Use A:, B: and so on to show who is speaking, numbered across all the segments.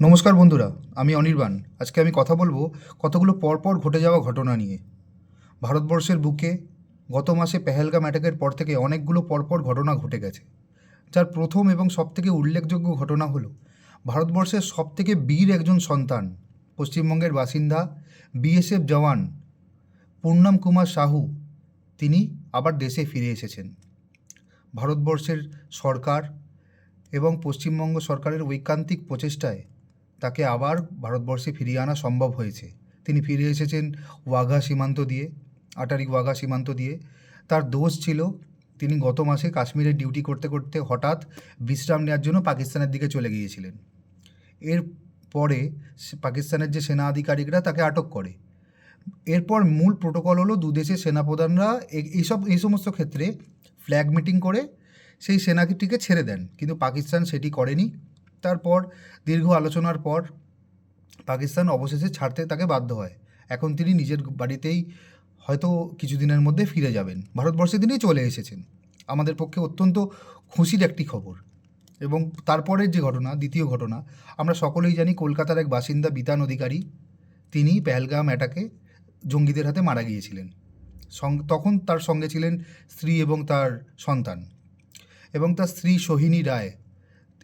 A: নমস্কার বন্ধুরা, আমি অনির্বাণ। আজকে আমি কথা বলব কতগুলো পরপর ঘটে যাওয়া ঘটনা নিয়ে। ভারতবর্ষের বুকে গত মাসে পেহেলগাম অ্যাটাকের পর থেকে অনেকগুলো পরপর ঘটনা ঘটে গেছে। যার প্রথম এবং সবথেকে উল্লেখযোগ্য ঘটনা হলো, ভারতবর্ষের সবথেকে বীর একজন সন্তান, পশ্চিমবঙ্গের বাসিন্দা বিএসএফ জওয়ান পূর্ণম কুমার সাহু, তিনি আবার দেশে ফিরে এসেছেন। ভারতবর্ষের সরকার এবং পশ্চিমবঙ্গ সরকারের ঐকান্তিক প্রচেষ্টায় তাকে আবার ভারতবর্ষে ফিরিয়ে আনা সম্ভব হয়েছে। তিনি ফিরে এসেছেন ওয়াঘা সীমান্ত দিয়ে আটারি ওয়াঘা সীমান্ত দিয়ে। তার দোষ ছিল, তিনি গত মাসে কাশ্মীরে ডিউটি করতে করতে হঠাৎ বিশ্রাম নেওয়ার জন্য পাকিস্তানের দিকে চলে গিয়েছিলেন। এর পরে পাকিস্তানের যে সেনা আধিকারিকরা তাকে আটক করে। এরপর মূল প্রোটোকল হলো দুদেশের সেনাপ্রধানরা এইসব এই সমস্ত ক্ষেত্রে ফ্ল্যাগ মিটিং করে সেই সেনাটিকে ছেড়ে দেন। কিন্তু পাকিস্তান সেটি করেনি। তারপর দীর্ঘ আলোচনার পর পাকিস্তান অবশেষে ছাড়তে তাকে বাধ্য হয়। এখন তিনি নিজের বাড়িতেই হয়তো কিছুদিনের মধ্যে ফিরে যাবেন। ভারতবর্ষে তিনি চলে এসেছেন। আমাদের পক্ষে অত্যন্ত খুশির একটি খবর। এবং তারপরের যে ঘটনা, দ্বিতীয় ঘটনা, আমরা সকলেই জানি কলকাতার এক বাসিন্দা বিতান অধিকারী, তিনি পেহেলগাম অ্যাটাকে জঙ্গিদের হাতে মারা গিয়েছিলেন। তখন তার সঙ্গে ছিলেন স্ত্রী এবং তার সন্তান। এবং তার স্ত্রী সোহিনী রায়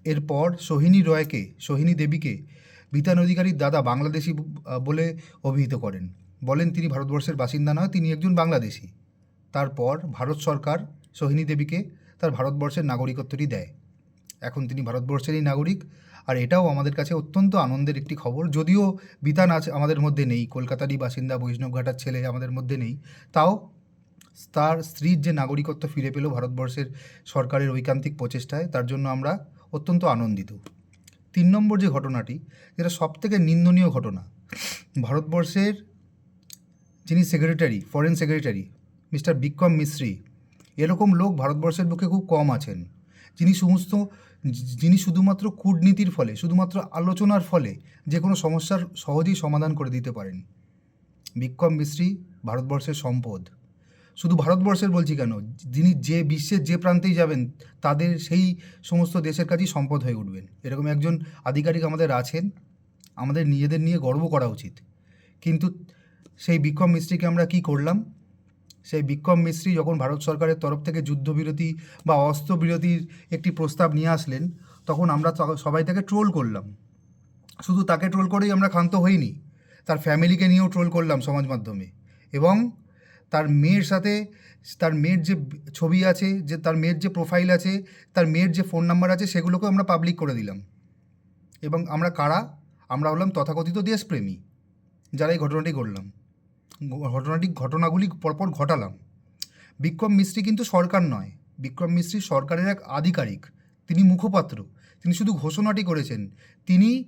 A: এরপর সোহিনী রয়কে, সোহিনী দেবীকে বিতান অধিকারীর দাদা বাংলাদেশি বলে অভিহিত করেন। বলেন, তিনি ভারতবর্ষের বাসিন্দা নয়, তিনি একজন বাংলাদেশি। তারপর ভারত সরকার সোহিনী দেবীকে তার ভারতবর্ষের নাগরিকত্বটি দেয়। এখন তিনি ভারতবর্ষেরই নাগরিক, আর এটাও আমাদের কাছে অত্যন্ত আনন্দের একটি খবর। যদিও বিতান আছে আমাদের মধ্যে নেই, কলকাতারই বাসিন্দা বৈষ্ণবঘাটার ছেলে আমাদের মধ্যে নেই, তাও তার স্ত্রীর যে নাগরিকত্ব ফিরে পেল ভারতবর্ষের সরকারের ঐকান্তিক প্রচেষ্টায়, তার জন্য আমরা অত্যন্ত আনন্দিত। তিন নম্বর যে ঘটনাটি, যেটা সবথেকে নিন্দনীয় ঘটনা, ভারতবর্ষের যিনি secretary foreign secretary mister Vikram Misri এরকম লোক ভারতবর্ষের বুকে খুব কম আছেন। যিনি সমস্ত, যিনি শুধুমাত্র কূটনীতির ফলে, শুধুমাত্র আলোচনার ফলে যে কোনো সমস্যার সহজেই সমাধান করে দিতে পারেন। বিক্রম মিশ্রি ভারতবর্ষের সম্পদ। শুধু ভারতবর্ষের বলছি কেন? যিনি যে বিশ্বের যে প্রান্তেই যাবেন, তাদের সেই সমস্ত দেশের কাছেই সম্পদ হয়ে উঠবেন এরকম একজন আধিকারিক আমাদের আছেন, আমাদের নিজেদের নিয়ে গর্ব করা উচিত। কিন্তু সেই বিক্রম মিস্ত্রিকে আমরা কি করলাম? সেই বিক্রম মিস্ত্রি যখন ভারত সরকারের তরফ থেকে যুদ্ধবিরতি বা অস্ত্রবিরতির একটি প্রস্তাব নিয়ে আসলেন, তখন আমরা সবাই তাকে ট্রোল করলাম। শুধু তাকে ট্রোল করেই আমরা ক্ষান্ত হইনি, তার ফ্যামিলিকে নিয়েও ট্রোল করলাম সমাজ মাধ্যমে। এবং তার মেয়ের সাথে, তার মেয়ের যে ছবি আছে, যে তার মেয়ের যে প্রোফাইল আছে, তার মেয়ের যে ফোন নাম্বার আছে, সেগুলোকেও আমরা পাবলিক করে দিলাম। এবং আমরা কারা? আমরা হলাম তথাকথিত দেশপ্রেমী, যারা এই ঘটনাটি করলাম ঘটনাটি, ঘটনাগুলি পরপর ঘটালাম। বিক্রম মিস্ত্রি কিন্তু সরকার নয়। বিক্রম মিস্ত্রি সরকারের এক আধিকারিক। তিনি মুখপাত্র। তিনি শুধু ঘোষণাটি করেছেন। তিনি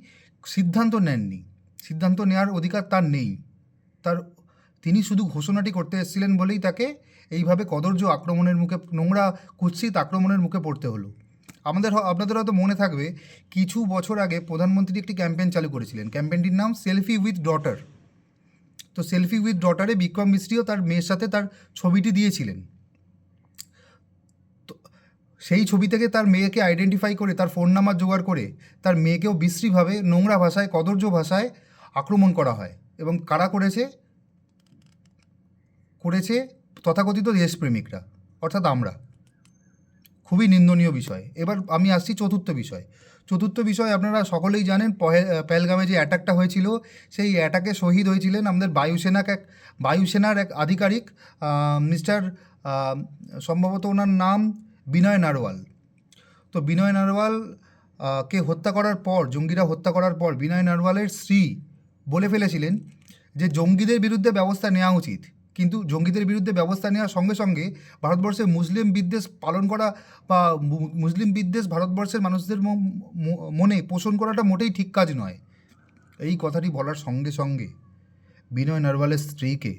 A: সিদ্ধান্ত নেননি। সিদ্ধান্ত নেওয়ার অধিকার তার নেই। তার তিনি শুধু ঘোষণাটি করতে এসেছিলেন বলেই তাকে এইভাবে কদর্য আক্রমণের মুখে, নোংরা, কুৎসিত আক্রমণের মুখে পড়তে হলো। আমাদের আপনাদের হয়তো মনে থাকবে, কিছু বছর আগে প্রধানমন্ত্রী একটি ক্যাম্পেইন চালু করেছিলেন। ক্যাম্পেইনটির নাম সেলফি উইথ ডটার। তো সেলফি উইথ ডটারে বিক্রম মিস্ত্রিও তার মেয়ের সাথে তার ছবিটি দিয়েছিলেন। তো সেই ছবি থেকে তার মেয়েকে আইডেন্টিফাই করে, তার ফোন নাম্বার জোগাড় করে তার মেয়েকেও বিশ্রীভাবে নোংরা ভাষায় কদর্য ভাষায় আক্রমণ করা হয় এবং কারা করেছে? করেছে তথাকথিত দেশপ্রেমিকরা, অর্থাৎ আমরা। খুবই নিন্দনীয় বিষয়। এবার আমি আসছি চতুর্থ বিষয়। চতুর্থ বিষয় আপনারা সকলেই জানেন, পহে- পেহেলগামে যে অ্যাটাকটা হয়েছিল, সেই অ্যাটাকে শহীদ হয়েছিলেন আমাদের বায়ুসেনাকে এক, বায়ুসেনার এক আধিকারিক মিস্টার সম্ভবত ওনার নাম বিনয় নারওয়াল। তো বিনয় নারওয়াল কে হত্যা করার পর, জঙ্গিরা হত্যা করার পর বিনয় নারওয়ালের স্ত্রী বলে ফেলেছিলেন যে জঙ্গিদের বিরুদ্ধে ব্যবস্থা নেওয়া উচিত। কিন্তু জঙ্গিদের বিরুদ্ধে ব্যবস্থা নেওয়ার সঙ্গে সঙ্গে ভারতবর্ষে মুসলিম বিদ্বেষ পালন করা বা মুসলিম বিদ্বেষ ভারতবর্ষের মানুষদের মনে পোষণ করাটা মোটেই ঠিক কাজ নয়। এই কথাটি বলার সঙ্গে সঙ্গে বিনয় নারওয়ালের স্ত্রীকে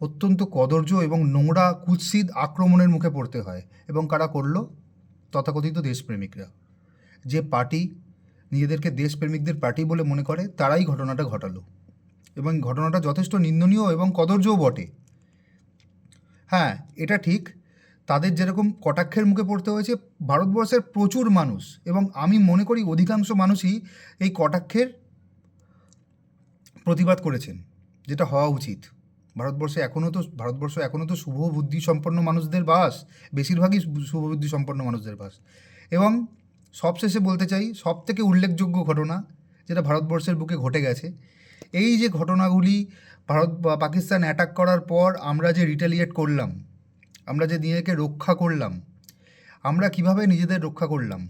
A: অত্যন্ত কদর্য এবং নোংরা কুৎসিত আক্রমণের মুখে পড়তে হয় এবং কারা করল? তথাকথিত দেশপ্রেমিকরা। যে পার্টি নিজেদেরকে দেশপ্রেমিকদের পার্টি বলে মনে করে, তারাই ঘটনাটা ঘটালো। এবং ঘটনাটা যথেষ্ট নিন্দনীয় এবং কদর্যও বটে। হ্যাঁ এটা ঠিক। তাদের যেরকম কটাক্ষের মুখে পড়তে হয়েছে, ভারতবর্ষের প্রচুর মানুষ এবং আমি মনে করি অধিকাংশ মানুষই এই কটাক্ষের প্রতিবাদ করেছেন, যেটা হওয়া উচিত। ভারতবর্ষে এখনও তো, ভারতবর্ষ এখনও তো শুভ বুদ্ধি সম্পন্ন মানুষদের বাস, বেশিরভাগই শুভ বুদ্ধি সম্পন্ন মানুষদের বাস। এবং সবশেষে বলতে চাই সব থেকে উল্লেখযোগ্য ঘটনা, যেটা ভারতবর্ষের বুকে ঘটে গেছে, এই যে ঘটনাগুলি ভারত বা পাকিস্তান অ্যাটাক করার পর আমরা যে রিটালিয়েট করলাম, আমরা যে নিজেকে রক্ষা করলাম, আমরা কীভাবে নিজেদের রক্ষা করলাম,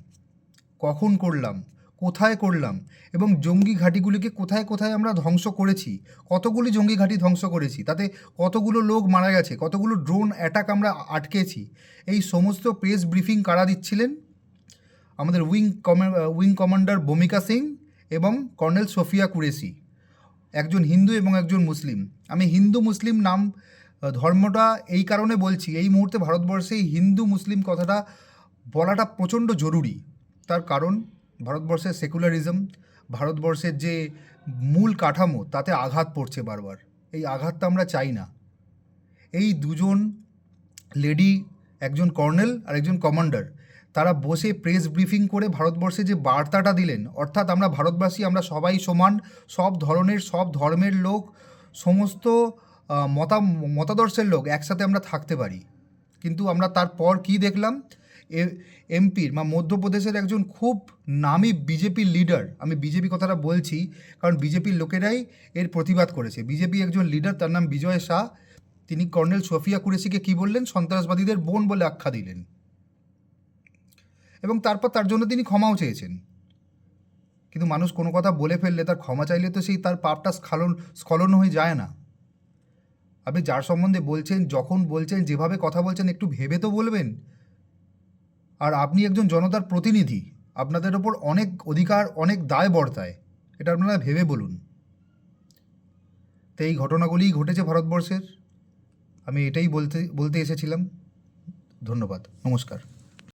A: কখন করলাম, কোথায় করলাম এবং জঙ্গি ঘাঁটিগুলিকে কোথায় কোথায় আমরা ধ্বংস করেছি, কতগুলি জঙ্গি ঘাঁটি ধ্বংস করেছি, তাতে কতগুলো লোক মারা গেছে, কতগুলো ড্রোন অ্যাটাক আমরা আটকেছি, এই সমস্ত প্রেস ব্রিফিং কারা দিচ্ছিলেন? আমাদের উইং উইং কমান্ডার ভূমিকা সিং এবং কর্নেল সোফিয়া কুরেশি। একজন হিন্দু এবং একজন মুসলিম। আমি হিন্দু মুসলিম নাম ধর্মটা এই কারণে বলছি, এই মুহূর্তে ভারতবর্ষে হিন্দু মুসলিম কথাটা বলাটা প্রচণ্ড জরুরি। তার কারণ, ভারতবর্ষের সেকুলারিজম, ভারতবর্ষের যে মূল কাঠামো, তাতে আঘাত পড়ছে বারবার। এই আঘাতটা আমরা চাই না। এই দুজন লেডি, একজন কর্নেল আর একজন কমান্ডার তারা বসে প্রেস ব্রিফিং করে ভারতবর্ষে যে বার্তাটা দিলেন, অর্থাৎ আমরা ভারতবাসী, আমরা সবাই সমান, সব ধরনের, সব ধর্মের লোক, সমস্ত মতা, মতাদর্শের লোক একসাথে আমরা থাকতে পারি। কিন্তু আমরা তারপর কি দেখলাম? এমপির বা মধ্যপ্রদেশের একজন খুব নামী বিজেপির লিডার আমি বিজেপি কথাটা বলছি, কারণ বিজেপির লোকেরাই এর প্রতিবাদ করেছে। বিজেপি একজন লিডার তার নাম বিজয় শাহ। তিনি কর্নেল সোফিয়া কুরেশিকে কি বললেন? সন্ত্রাসবাদীদের বোন বলে আখ্যা দিলেন। এবং তারপর তার জন্য তিনি ক্ষমাও চেয়েছেন। কিন্তু মানুষ কোনো কথা বলে ফেললে তার ক্ষমা চাইলে তো সেই তার পাপটা স্খলন স্খলন হয়ে যায় না। আপনি যার সম্বন্ধে বলছেন, যখন বলছেন, যেভাবে কথা বলছেন, একটু ভেবে তো বলবেন। আর আপনি একজন জনতার প্রতিনিধি, আপনাদের ওপর অনেক অধিকার, অনেক দায় বর্তায়। এটা আপনারা ভেবে বলুন। তো এই ঘটনাগুলিই ঘটেছে ভারতবর্ষের। আমি এটাই বলতে বলতে এসেছিলাম। ধন্যবাদ। নমস্কার।